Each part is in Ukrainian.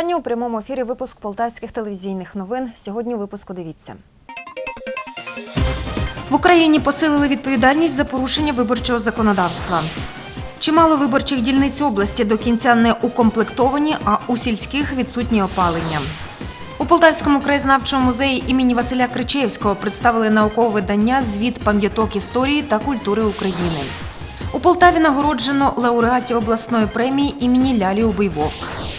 Вітання у прямому ефірі. Випуск полтавських телевізійних новин. Сьогодні у випуску дивіться. В Україні посилили відповідальність за порушення виборчого законодавства. Чимало виборчих дільниць області до кінця не укомплектовані, а у сільських відсутні опалення. У Полтавському краєзнавчому музеї імені Василя Кричевського представили наукове видання Звіт пам'яток історії та культури України. У Полтаві нагороджено лауреатів обласної премії імені Лялі Убийвовк.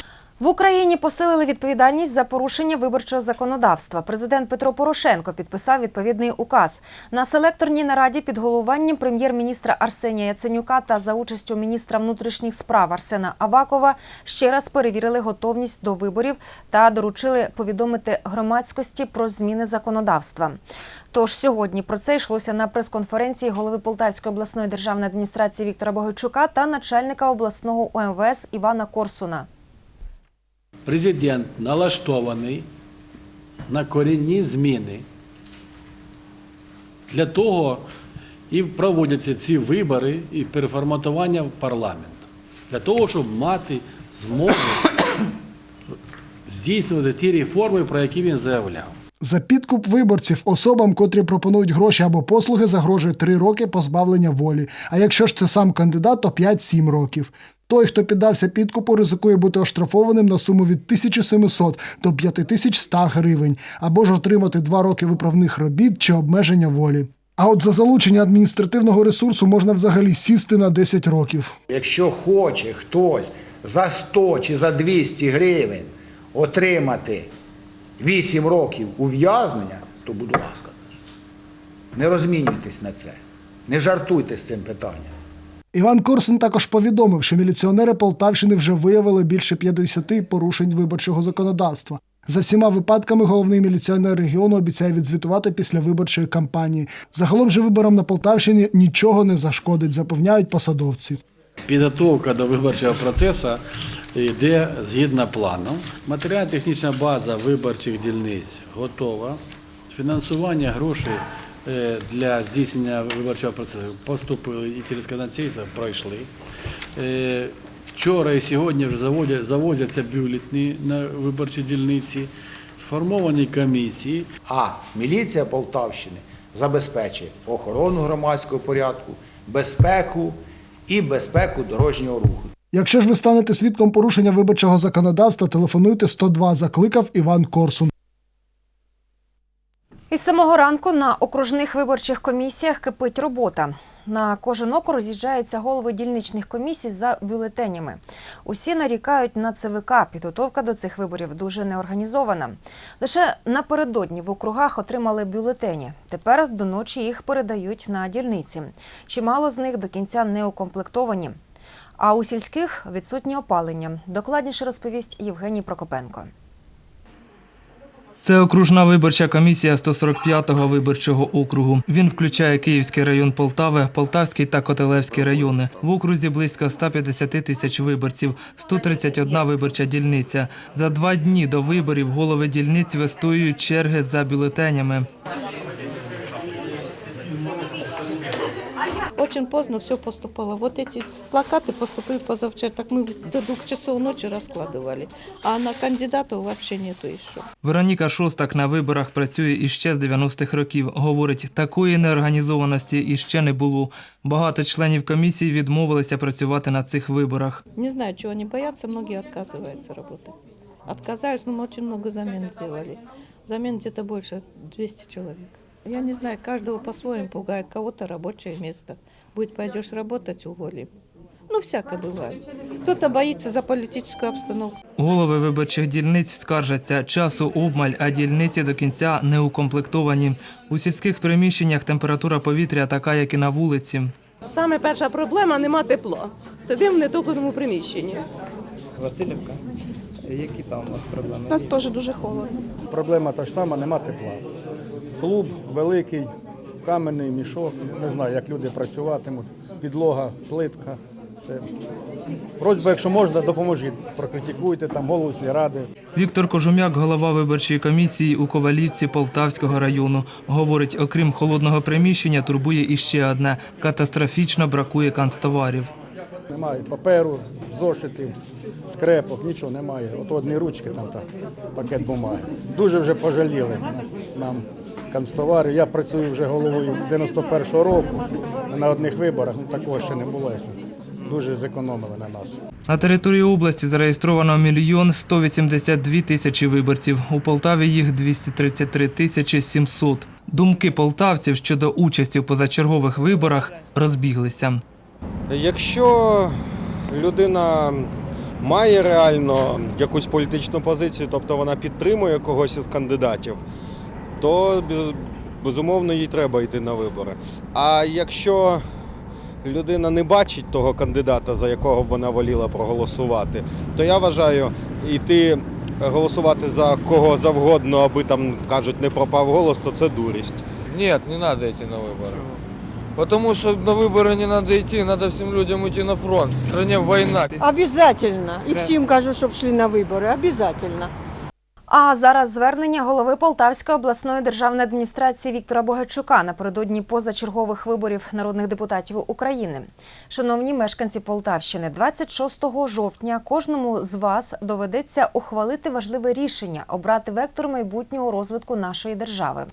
В Україні посилили відповідальність за порушення виборчого законодавства. Президент Петро Порошенко підписав відповідний указ. На селекторній нараді під головуванням прем'єр-міністра Арсенія Яценюка та за участю міністра внутрішніх справ Арсена Авакова ще раз перевірили готовність до виборів та доручили повідомити громадськості про зміни законодавства. Тож сьогодні про це йшлося на прес-конференції голови Полтавської обласної державної адміністрації Віктора Богойчука та начальника обласного УМВС Івана Корсуна. Президент налаштований на корінні зміни. Для того і проводяться ці вибори і переформатування парламенту. Для того, щоб мати змогу здійснювати ті реформи, про які він заявляв. За підкуп виборців особам, котрі пропонують гроші або послуги, загрожує 3 роки позбавлення волі. А якщо ж це сам кандидат, то 5-7 років. Той, хто піддався підкупу, ризикує бути оштрафованим на суму від 1700 до 5100 гривень, або ж отримати 2 роки виправних робіт чи обмеження волі. А от за залучення адміністративного ресурсу можна взагалі сісти на 10 років. Якщо хоче хтось за 100 чи за 200 гривень отримати 8 років ув'язнення, то будь ласка, не розмінюйтесь на це, не жартуйте з цим питанням. Іван Корсун також повідомив, що міліціонери Полтавщини вже виявили більше 50 порушень виборчого законодавства. За всіма випадками головний міліціонер регіону обіцяє відзвітувати після виборчої кампанії. Загалом же виборам на Полтавщині нічого не зашкодить, запевняють посадовці. Підготовка до виборчого процесу йде згідно плану. Матеріально-технічна база виборчих дільниць готова. Фінансування грошей для здійснення виборчого процесу поступили і через канадційство пройшли. Е, Вчора і сьогодні вже завозяться бюлетні на виборчі дільниці, сформовані комісії. А міліція Полтавщини забезпечує охорону громадського порядку, безпеку і безпеку дорожнього руху. Якщо ж ви станете свідком порушення виборчого законодавства, телефонуйте 102, закликав Іван Корсун. Із самого ранку на окружних виборчих комісіях кипить робота. На кожен округ з'їжджаються голови дільничних комісій за бюлетенями. Усі нарікають на ЦВК. Підготовка до цих виборів дуже неорганізована. Лише напередодні в округах отримали бюлетені. Тепер до ночі їх передають на дільниці. Чимало з них до кінця не укомплектовані. А у сільських відсутнє опалення. Докладніше розповість Євгеній Прокопенко. Це окружна виборча комісія 145-го виборчого округу. Він включає Київський район Полтави, Полтавський та Котелевський райони. В окрузі близько 150 тисяч виборців, 131 виборча дільниця. За два дні до виборів голови дільниць вистоюють черги за бюлетенями. Очень поздно все поступало. Вот эти плакаты поступили позавчера, так мы до двух часов ночи раскладывали. А на кандидатов вообще нету еще. Вероніка Шостак на виборах працює іще з 90-х років. Говорить, такої неорганізованості іще не було. Багато членів комісії відмовилися працювати на цих виборах. Не знаю, чего они боятся, многие отказываются работать. Отказались, но мы очень много замен сделали. Замен где-то больше 200 человек. Я не знаю, каждого по-своему пугает, кого-то рабочее место. Будет пойдешь работать, уволим. Ну, всякое бывает. Кто-то боится за политическую обстановку. Голови виборчих дільниць скаржаться, часу обмаль, а дільниці до кінця не укомплектовані. У сільських приміщеннях температура повітря така, як і на вулиці. Саме перша проблема нема тепла. Сидимо в нетопленому приміщенні. Васильівка. Які там у вас проблеми? У нас теж дуже холодно. Проблема та ж сама, нема тепла. Клуб великий, каменний мішок. Не знаю, як люди працюватимуть. Підлога, плитка. Це Просьба, якщо можна, допоможіть. Прокритикуйте там голову сільради. Віктор Кожум'як, голова виборчої комісії у Ковалівці Полтавського району. Говорить, окрім холодного приміщення, турбує іще одне – катастрофічно бракує канцтоварів. Немає паперу, зошитів, скрепок, нічого немає. От одні ручки там та пакет бумаги. Дуже вже пожаліли нам канцтовари. Я працюю вже головою 91-го року. На одних виборах ну, такого ще не було. Дуже зекономили на нас. На території області зареєстровано мільйон 182 тисячі виборців. У Полтаві їх 233 тисячі 700. Думки полтавців щодо участі в позачергових виборах розбіглися. Якщо людина має реально якусь політичну позицію, тобто вона підтримує когось із кандидатів, то безумовно їй треба йти на вибори. А якщо людина не бачить того кандидата, за якого вона воліла проголосувати, то я вважаю, йти голосувати за кого завгодно, аби там кажуть не пропав голос, то це дурість. Нет, не надо идти на выборы. Потому что на выборы не надо идти, надо всем людям идти на фронт. В стране война. Обязательно. І всім кажу, щоб йшли на вибори. Обязательно. А зараз звернення голови Полтавської обласної державної адміністрації Віктора Богачука напередодні позачергових виборів народних депутатів України. Шановні мешканці Полтавщини, 26 жовтня кожному з вас доведеться ухвалити важливе рішення обрати вектор майбутнього розвитку нашої держави.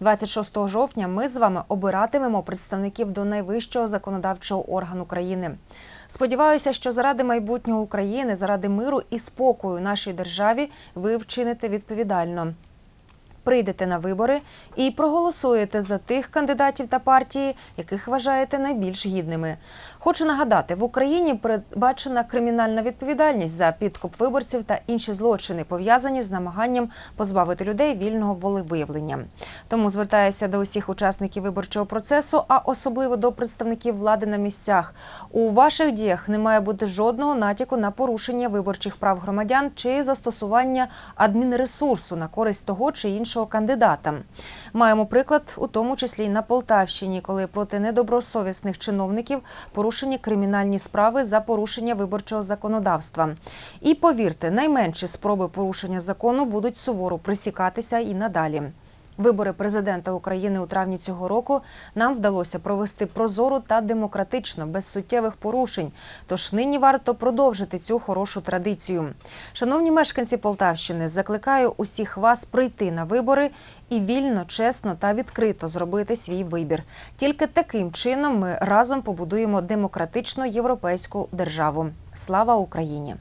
26 жовтня ми з вами обиратимемо представників до найвищого законодавчого органу країни. Сподіваюся, що заради майбутнього України, заради миру і спокою нашій державі ви вчините відповідально. Прийдете на вибори і проголосуєте за тих кандидатів та партії, яких вважаєте найбільш гідними. Хочу нагадати, в Україні передбачена кримінальна відповідальність за підкуп виборців та інші злочини, пов'язані з намаганням позбавити людей вільного волевиявлення. Тому звертаюся до усіх учасників виборчого процесу, а особливо до представників влади на місцях. У ваших діях не має бути жодного натяку на порушення виборчих прав громадян чи застосування адмінресурсу на користь того чи іншого кандидата. Маємо приклад, у тому числі й на Полтавщині, коли проти недобросовісних чиновників порушені кримінальні справи за порушення виборчого законодавства. І повірте, найменші спроби порушення закону будуть суворо присікатися і надалі. Вибори президента України у травні цього року нам вдалося провести прозоро та демократично, без суттєвих порушень. Тож нині варто продовжити цю хорошу традицію. Шановні мешканці Полтавщини, закликаю усіх вас прийти на вибори і вільно, чесно та відкрито зробити свій вибір. Тільки таким чином ми разом побудуємо демократичну європейську державу. Слава Україні!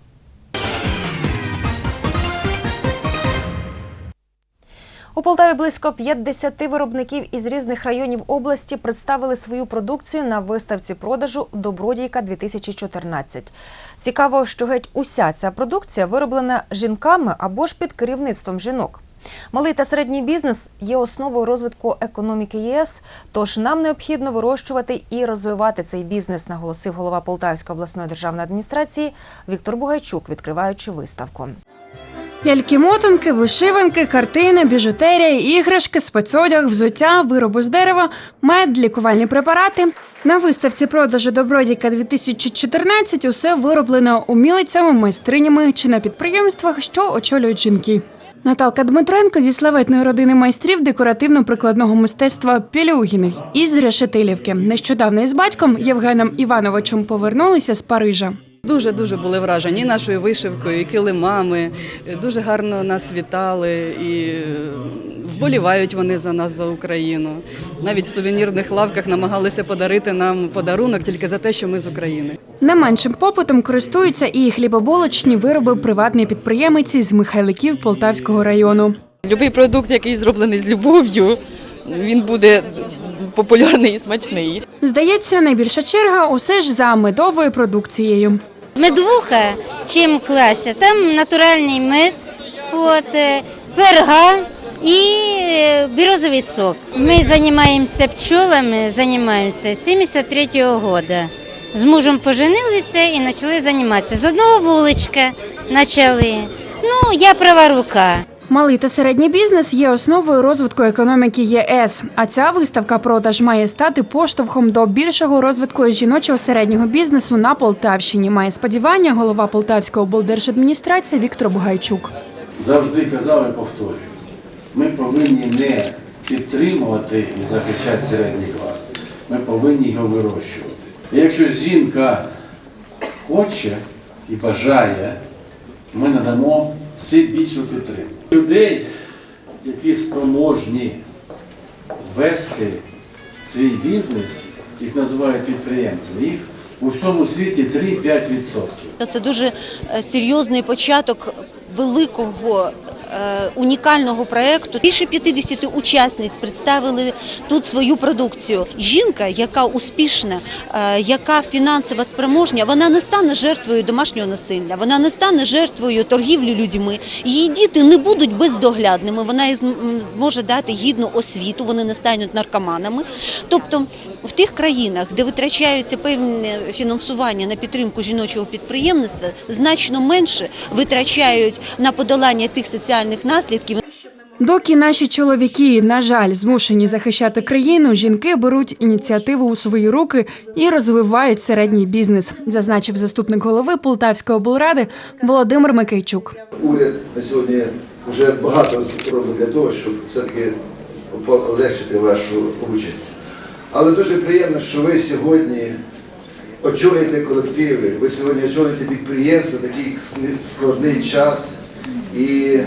У Полтаві близько 50 виробників із різних районів області представили свою продукцію на виставці продажу Добродійка 2014 Цікаво, що геть уся ця продукція вироблена жінками або ж під керівництвом жінок. Малий та середній бізнес є основою розвитку економіки ЄС, тож нам необхідно вирощувати і розвивати цей бізнес, наголосив голова Полтавської обласної державної адміністрації Віктор Бугайчук, відкриваючи виставку. Ляльки-мотанки, вишиванки, картини, біжутерія, іграшки, спецодяг, взуття, вироби з дерева, мед, лікувальні препарати. На виставці продажу Добродіка 2014 усе вироблено умілицями, майстринями чи на підприємствах, що очолюють жінки. Наталка Дмитренко зі славетної родини майстрів декоративно-прикладного мистецтва Пілюгіних із Решетилівки. Нещодавно із батьком Євгеном Івановичем повернулися з Парижа. Дуже дуже були вражені і нашою вишивкою, і килимами. Дуже гарно нас вітали і вболівають вони за нас, за Україну. Навіть в сувенірних лавках намагалися подарити нам подарунок тільки за те, що ми з України. Не меншим попитом користуються і хлібоболочні вироби приватної підприємиці з Михайликів Полтавського району. Любий продукт, який зроблений з любов'ю, він буде популярний і смачний. Здається, найбільша черга усе ж за медовою продукцією. Медвуха чим краще. Там натуральний мед, от, е, перга і бірозовий сок. Ми займаємося пчолами, займаємося з 73-го року. З мужем поженилися і почали займатися. З одного вуличка почали. Ну, я права рука. Малий та середній бізнес є основою розвитку економіки ЄС. А ця виставка продаж має стати поштовхом до більшого розвитку жіночого середнього бізнесу на Полтавщині. Має сподівання голова Полтавської облдержадміністрації Віктор Бугайчук. Завжди казав і повторюю, ми повинні не підтримувати і захищати середній клас, ми повинні його вирощувати. Якщо жінка хоче і бажає, ми надамо всі більшу підтримку. Людей, які спроможні вести свій бізнес, їх називають підприємцями, їх у всьому світі 3-5%. Це дуже е, серйозний початок великого. Е, Унікального проєкту більше 50 учасниць представили тут свою продукцію. Жінка, яка успішна, е, яка фінансово спроможня, вона не стане жертвою домашнього насилля, вона не стане жертвою торгівлі людьми. Її діти не будуть бездоглядними. Вона зможе дати гідну освіту, вони не стануть наркоманами. Тобто в тих країнах, де витрачаються певне фінансування на підтримку жіночого підприємництва, значно менше витрачають на подолання тих соціальних наслідків. Доки наші чоловіки, на жаль, змушені захищати країну, жінки беруть ініціативу у свої руки і розвивають середній бізнес, зазначив заступник голови Полтавської облради Володимир Микейчук. Уряд на сьогодні вже багато робить для того, щоб все-таки полегшити вашу участь. Але дуже приємно, що ви сьогодні очолюєте колективи, ви сьогодні очолюєте підприємство такий складний час, і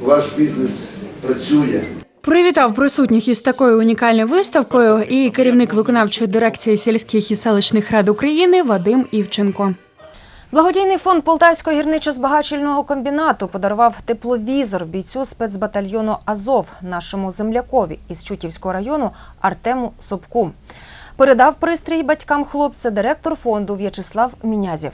ваш бізнес працює. Привітав присутніх із такою унікальною виставкою і керівник виконавчої дирекції сільських і селищних рад України Вадим Івченко. Благодійний фонд Полтавського гірничо-збагачувального комбінату подарував тепловізор бійцю спецбатальйону Азов, нашому землякові із Чутівського району Артему Собку. Передав пристрій батькам хлопця директор фонду В'ячеслав Мінязів.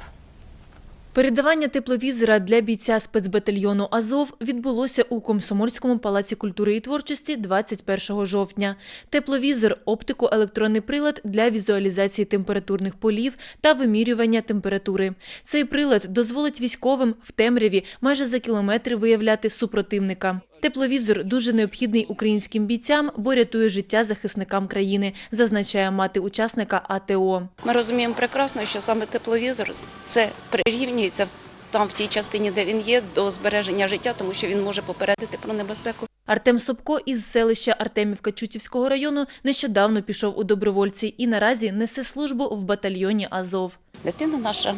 Передавання тепловізора для бійця спецбатальйону Азов відбулося у Комсомольському палаці культури і творчості 21 жовтня. Тепловізор оптико-електронний прилад для візуалізації температурних полів та вимірювання температури. Цей прилад дозволить військовим в темряві майже за кілометри виявляти супротивника. Тепловізор дуже необхідний українським бійцям, бо рятує життя захисникам країни, зазначає мати учасника АТО. Ми розуміємо прекрасно, що саме тепловізор це прирівнюється в- там в тій частині, де він є, до збереження життя, тому що він може попередити про небезпеку. Артем Собко із селища Артемівка Чутівського району нещодавно пішов у добровольці і наразі несе службу в батальйоні Азов. Дитина наша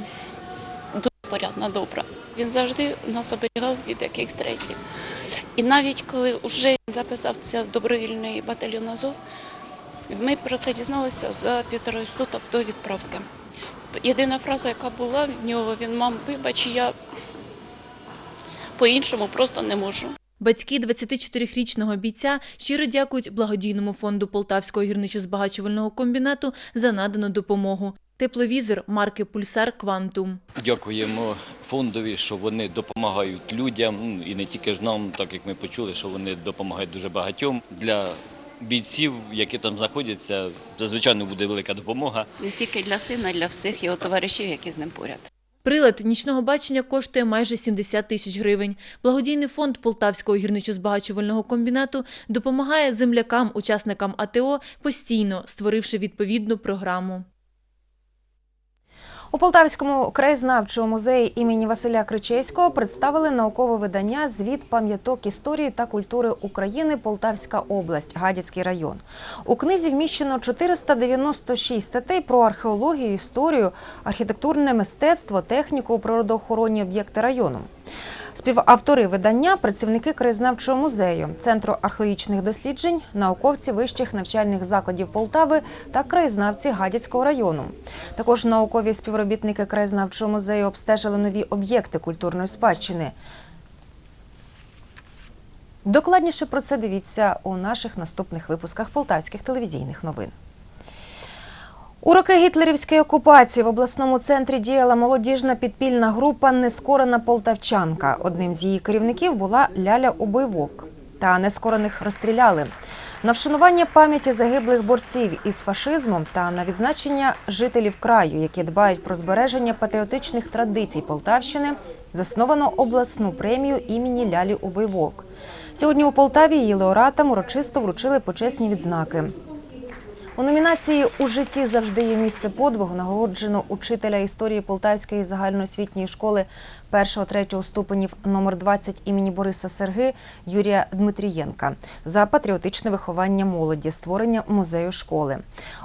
порядна, добра. Він завжди нас оберігав від яких стресів. І навіть коли вже записався в добровільний батальйон Азов, ми про це дізналися за півтори суток до відправки. Єдина фраза, яка була в нього, він мам, вибач, я по-іншому просто не можу. Батьки 24-річного бійця щиро дякують благодійному фонду Полтавського гірничо-збагачувального комбінату за надану допомогу. Тепловізор марки Пульсар Квантум. Дякуємо фондові, що вони допомагають людям ну, і не тільки ж нам, так як ми почули, що вони допомагають дуже багатьом. Для бійців, які там знаходяться, зазвичай буде велика допомога. Не тільки для сина, а для всіх його товаришів, які з ним поряд. Прилад нічного бачення коштує майже 70 тисяч гривень. Благодійний фонд Полтавського гірничо-збагачувального комбінату допомагає землякам, учасникам АТО постійно, створивши відповідну програму. У Полтавському краєзнавчому музеї імені Василя Кричевського представили наукове видання Звіт пам'яток історії та культури України Полтавська область, Гадяцький район. У книзі вміщено 496 статей про археологію, історію, архітектурне мистецтво, техніку, природоохоронні об'єкти району. Співавтори видання працівники краєзнавчого музею, Центру археологічних досліджень, науковці вищих навчальних закладів Полтави та краєзнавці Гадяцького району. Також наукові співробітники краєзнавчого музею обстежили нові об'єкти культурної спадщини. Докладніше про це дивіться у наших наступних випусках полтавських телевізійних новин. У роки гітлерівської окупації в обласному центрі діяла молодіжна підпільна група Нескорена Полтавчанка. Одним з її керівників була Ляля Убойвовк. Та нескорених розстріляли. На вшанування пам'яті загиблих борців із фашизмом та на відзначення жителів краю, які дбають про збереження патріотичних традицій Полтавщини, засновано обласну премію імені Лялі Убойвовк. Сьогодні у Полтаві її лауреатам урочисто вручили почесні відзнаки. У номінації У житті завжди є місце подвигу нагороджено учителя історії Полтавської загальноосвітньої школи 1-3 ступенів номер 20 імені Бориса Серги Юрія Дмитрієнка за патріотичне виховання молоді, створення музею школи.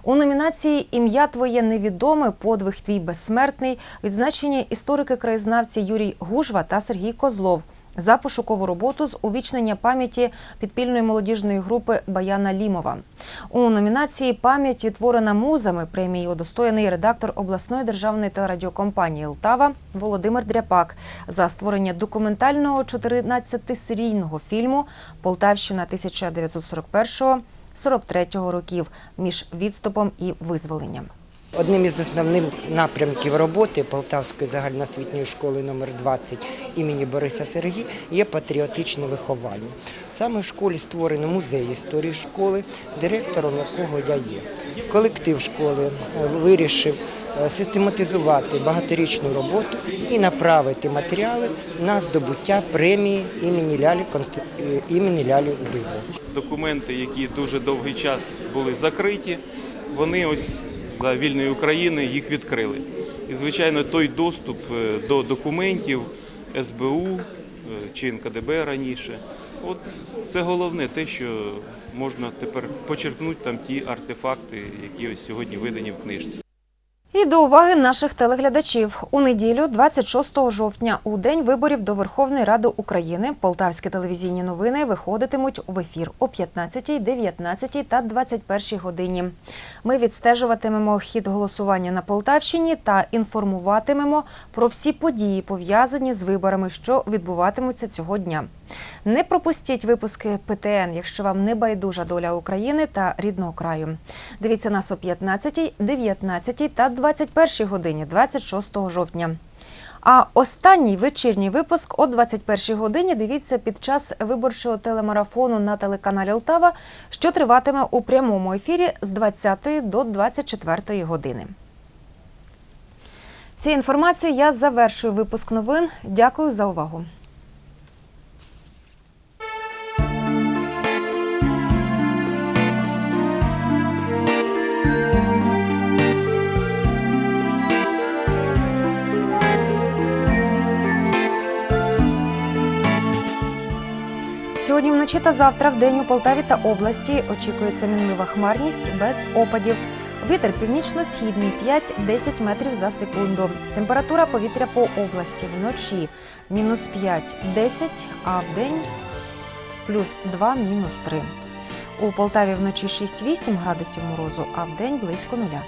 У номінації Ім'я твоє невідоме, подвиг твій безсмертний відзначені історики-краєзнавці Юрій Гужва та Сергій Козлов за пошукову роботу з увічнення пам'яті підпільної молодіжної групи Баяна Лімова. У номінації Пам'ять відтворена музами премії удостоєний редактор обласної державної телерадіокомпанії Лтава Володимир Дряпак за створення документального 14-серійного фільму Полтавщина 1941-43 років між відступом і визволенням. Одним із основних напрямків роботи Полтавської загальноосвітньої школи номер 20 імені Бориса Сергій є патріотичне виховання. Саме в школі створено музей історії школи, директором якого я є. Колектив школи е, вирішив е, систематизувати багаторічну роботу і направити матеріали на здобуття премії імені Лялі е, імені Лялі Диво. документи, які дуже довгий час були закриті, вони ось за вільної України їх відкрили. І, звичайно, той доступ е, до документів СБУ е, чи НКДБ раніше, от це головне те, що можна тепер почерпнути там ті артефакти, які ось сьогодні видані в книжці. І до уваги наших телеглядачів у неділю, 26 жовтня, у день виборів до Верховної Ради України, полтавські телевізійні новини виходитимуть в ефір о 15, 19 та 21 годині. Ми відстежуватимемо хід голосування на Полтавщині та інформуватимемо про всі події, пов'язані з виборами, що відбуватимуться цього дня. Не пропустіть випуски ПТН, якщо вам не байдужа доля України та рідного краю. Дивіться нас о 15, 19 та 21 годині 26 жовтня. А останній вечірній випуск о 21 годині дивіться під час виборчого телемарафону на телеканалі Лтава, що триватиме у прямому ефірі з 20 до 24 години. Цією інформацією я завершую випуск новин. Дякую за увагу. Сьогодні вночі та завтра в день у Полтаві та області очікується мінлива хмарність без опадів. Вітер північно-східний 5-10 метрів за секунду. Температура повітря по області вночі мінус 5-10, а в день плюс 2, мінус 3. У Полтаві вночі 6-8 градусів морозу, а в день близько нуля.